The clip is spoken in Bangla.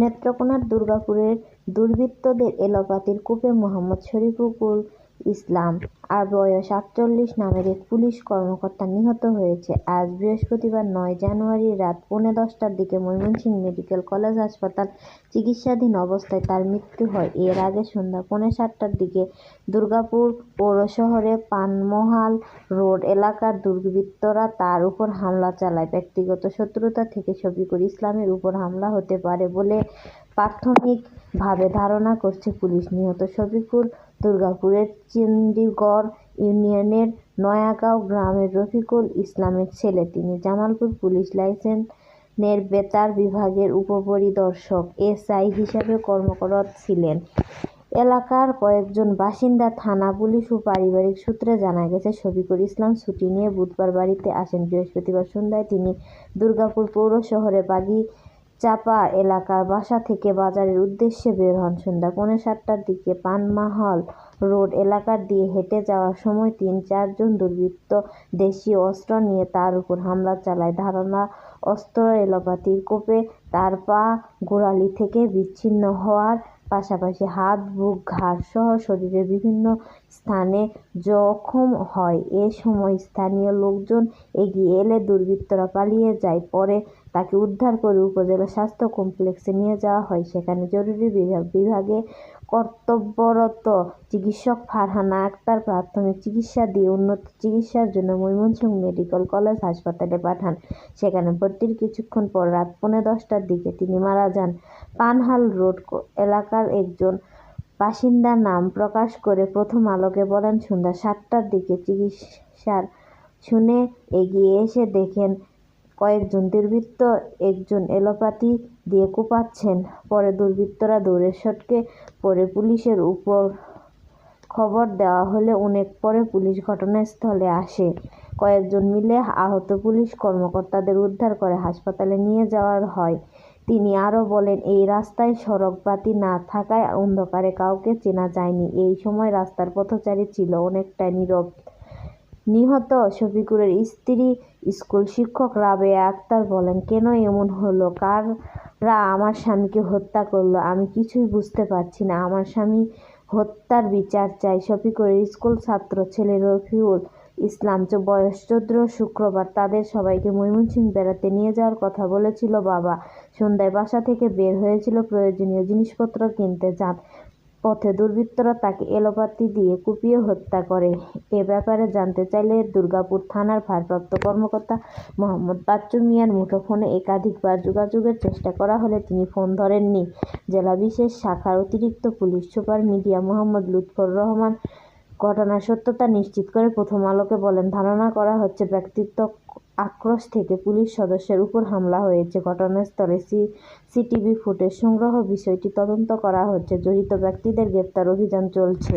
নেত্রকোনার দুর্গাপুরের দুর্বৃত্তদের এলোপাতাড়ি কোপে মোহাম্মদ শরীফুল ইসলাম। আর বয়স আটচল্লিশ নামের এক পুলিশ কর্মকর্তা নিহত হয়েছে। আজ বৃহস্পতিবার নয় জানুয়ারি রাত পৌনে দশটার দিকে ময়মনসিংহ মেডিকেল কলেজ হাসপাতাল চিকিৎসাধীন অবস্থায় তাঁর মৃত্যু হয়। এর আগে সন্ধ্যা পৌনে সাতটার দিকে দুর্গাপুর পৌর শহরে পানমহাল রোড এলাকার দুর্বৃত্তরা তার উপর হামলা চালায়। ব্যক্তিগত শত্রুতা থেকে শফিকুল ইসলামের উপর হামলা হতে পারে বলে প্রাথমিকভাবে ধারণা করছে পুলিশ। নিহত শফিকুল দুর্গাপুরের চণ্ডীগড় ইউনিয়নের নয়াগাঁও গ্রামের রফিকুল ইসলামের ছেলে। তিনি জামালপুর পুলিশ লাইনের বেতার বিভাগের উপপরিদর্শক, এসআই হিসাবে কর্মরত ছিলেন। এলাকার কয়েকজন বাসিন্দা থানা পুলিশ ও পারিবারিক সূত্রে জানা গেছে, শফিকুল ইসলাম ছুটি নিয়ে বুধবার বাড়িতে আসেন। বৃহস্পতিবার সন্ধ্যায় তিনি দুর্গাপুর পৌর শহরে শহরের বাগিচাপা এলাকার বাসা থেকে বাজারের উদ্দেশ্যে বের হন সন্ধ্যা। পৌনে সাতটার দিকে পানমাহল রোড এলাকা দিয়ে হেঁটে যাওয়ার সময় তিন, চারজন দুর্বৃত্ত দেশীয় অস্ত্র নিয়ে তার উপর হামলা চালায়। ধারণা, অস্ত্র এলোপাতাড়ি কোপে তার পা গোড়ালি থেকে বিচ্ছিন্ন হওয়ার পাশাপাশি হাত, বুক, ঘাড় সহ শরীরের বিভিন্ন স্থানে জখম হয়। এ সময় স্থানীয় লোকজন এগিয়ে এলে দুর্বৃত্তরা পালিয়ে যায়। পরে তাঁকে উদ্ধার করে উপজেলা স্বাস্থ্য কমপ্লেক্সে নিয়ে যাওয়া হয়। সেখানে জরুরি বিভাগে কর্তব্যরত চিকিৎসক ফারহানা আক্তার প্রাথমিক চিকিৎসা দিয়ে উন্নত চিকিৎসার জন্য ময়মনসিংহ মেডিকেল কলেজ হাসপাতালে পাঠান। সেখানে ভর্তির কিছুক্ষণ পর রাত পৌনে দশটার দিকে তিনি মারা যান। পানহাল রোড এলাকার একজন বাসিন্দার নাম প্রকাশ করে প্রথম আলোকে বলেন, সন্ধ্যা সাতটার দিকে চিকিৎসার শুনে এগিয়ে এসে দেখেন কয়েকজন দুর্বৃত্ত একজন এলোপাতাড়ি দিয়ে কোপাচ্ছেন। পরে দুর্বৃত্তরা দৌড়ে সটকে পড়ে পুলিশের উপর খবর দেওয়া হলে অনেক পরে পুলিশ ঘটনাস্থলে আসে। কয়েকজন মিলে আহত পুলিশ কর্মকর্তাদের উদ্ধার করে হাসপাতালে নিয়ে যাওয়া হয়। তিনি আরও বলেন, এই রাস্তায় সড়ক বাতি না থাকায় অন্ধকারে কাউকে চেনা যায়নি। এই সময় রাস্তার পথচারী ছিল অনেকটাই নীরব। নিহত শফিকুরের স্ত্রী স্কুল শিক্ষক রাবেয়া আক্তার বলেন, কেন এমন হলো? কারা আমার স্বামীকে হত্যা করল? আমি কিছুই বুঝতে পারছি না। আমার স্বামী হত্যার বিচার চাই। শফিকুলের স্কুল ছাত্র ছেলে রফিউল ইসলাম বয়স চৌদ্দ শুক্রবার তাদের সবাইকে ময়মনসিংহ বেড়াতে নিয়ে যাওয়ার কথা বলেছিল বাবা। সন্ধ্যায় বাসা থেকে বের হয়েছিল প্রয়োজনীয় জিনিসপত্র কিনতে। যান পথে দুর্বৃত্তরা তাকে এলোপাতাড়ি দিয়ে কুপিয়ে হত্যা করে। এ ব্যাপারে জানতে চাইলে দুর্গাপুর থানার ভারপ্রাপ্ত কর্মকর্তা মোহাম্মদ বাচ্চু মিয়ার মুঠোফোনে একাধিকবার যোগাযোগের চেষ্টা করা হলে তিনি ফোন ধরেননি। জেলা বিশেষ শাখার অতিরিক্ত police super media Mohammad Lutfur Rahman ঘটনার সত্যতা নিশ্চিত করে প্রথম আলোকে বলেন, ধারণা করা হচ্ছে ব্যক্তিগত আক্রোশ থেকে পুলিশ সদস্যের উপর হামলা হয়েছে। ঘটনাস্থলে সি সিটিভি ফুটেজ সংগ্রহ বিষয়টি তদন্ত করা হচ্ছে। জড়িত ব্যক্তিদের গ্রেপ্তার অভিযান চলছে।